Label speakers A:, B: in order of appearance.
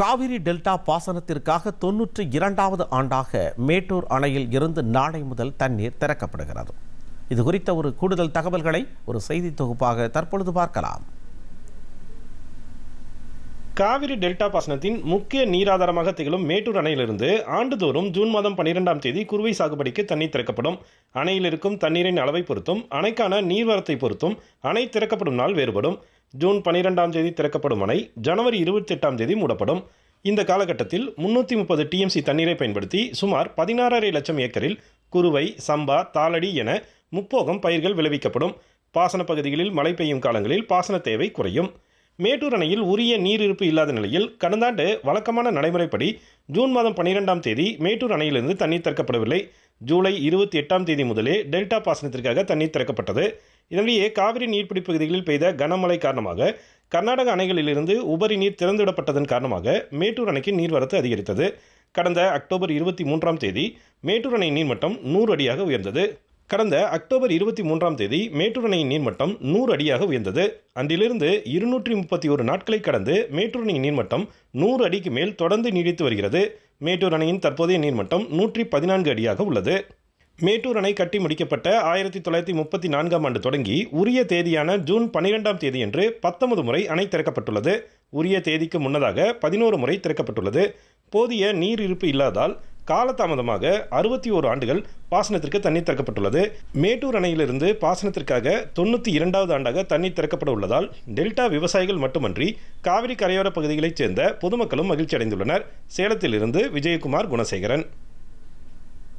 A: Kaveri delta பாசனத்திற்காக தொன்னூற்றி இரண்டாவது ஆண்டாக மேட்டூர் அணையில் இருந்து நாளை முதல் தண்ணீர் திறக்கப்படுகிறது. இது குறித்த ஒரு கூடுதல் தகவல்களை ஒரு செய்தி தொகுப்பாக தற்பொழுது பார்க்கலாம்.
B: காவிரி டெல்டா பாசனத்தின் முக்கிய நீராதாரமாக திகழும் மேட்டூர் அணையிலிருந்து ஆண்டுதோறும் ஜூன் மாதம் பன்னிரெண்டாம் தேதி குறுவை சாகுபடிக்கு தண்ணீர் திறக்கப்படும். அணையில் இருக்கும் தண்ணீரின் அளவை பொறுத்தும் அணைக்கான நீர்வரத்தை பொறுத்தும் அணை திறக்கப்படும் நாள் வேறுபடும். ஜூன் பனிரெண்டாம் தேதி திறக்கப்படும் அணை ஜனவரி இருபத்தி எட்டாம் தேதி மூடப்படும். இந்த காலகட்டத்தில் முன்னூற்றி முப்பது டிஎம்சி தண்ணீரை பயன்படுத்தி சுமார் பதினாறரை லட்சம் ஏக்கரில் குறுவை சம்பா தாளடி என முப்போகம் பயிர்கள் விளைவிக்கப்படும். பாசன பகுதிகளில் மழை பெய்யும் காலங்களில் பாசன தேவை குறையும். மேட்டூர் அணையில் உரிய நீர் இருப்பு இல்லாத நிலையில் கடந்த ஆண்டு வழக்கமான நடைமுறைப்படி ஜூன் மாதம் பன்னிரெண்டாம் தேதி மேட்டூர் அணையிலிருந்து தண்ணீர் திறக்கப்படவில்லை. ஜூலை இருபத்தி எட்டாம் தேதி முதலே டெல்டா பாசனத்திற்காக தண்ணீர் திறக்கப்பட்டது. இதனிடையே காவிரி நீர்பிடிப்பு பகுதிகளில் பெய்த கனமழை காரணமாக கர்நாடக அணைகளிலிருந்து உபரி நீர் திறந்துவிடப்பட்டதன் காரணமாக மேட்டூர் அணைக்கு நீர்வரத்து அதிகரித்தது. கடந்த அக்டோபர் இருபத்தி மூன்றாம் தேதி மேட்டூர் அணை நீர்மட்டம் நூறு அடியாக உயர்ந்தது. கடந்த அக்டோபர் இருபத்தி மூன்றாம் தேதி மேட்டூர் அணையின் நீர்மட்டம் நூறு அடியாக உயர்ந்தது. அன்றிலிருந்து இருநூற்றி முப்பத்தி ஒரு நாட்களை கடந்து மேட்டூர் அணையின் நீர்மட்டம் நூறு அடிக்கு மேல் தொடர்ந்து நீடித்து வருகிறது. மேட்டூர் அணையின் தற்போதைய நீர்மட்டம் நூற்றி பதினான்கு அடியாக உள்ளது. மேட்டூர் அணை கட்டி முடிக்கப்பட்ட ஆயிரத்தி தொள்ளாயிரத்தி முப்பத்தி நான்காம் ஆண்டு தொடங்கி உரிய தேதியான ஜூன் பனிரெண்டாம் தேதியன்று பத்தொன்பது முறை அணை திறக்கப்பட்டுள்ளது. உரிய தேதிக்கு முன்னதாக பதினோரு முறை திறக்கப்பட்டுள்ளது. போதிய நீர் இருப்பு இல்லாதால் காலதாமதமாக அறுபத்தி ஓரு ஆண்டுகள் பாசனத்திற்கு தண்ணீர் திறக்கப்பட்டுள்ளது. மேட்டூர் அணையிலிருந்து பாசனத்திற்காக தொண்ணூற்றி இரண்டாவது ஆண்டாக தண்ணீர் திறக்கப்பட உள்ளதால் டெல்டா விவசாயிகள் மட்டுமன்றி காவிரி கரையோர பகுதிகளைச் சேர்ந்த பொதுமக்களும் மகிழ்ச்சி அடைந்துள்ளனர் சேலத்திலிருந்து விஜயகுமார் குணசேகரன்.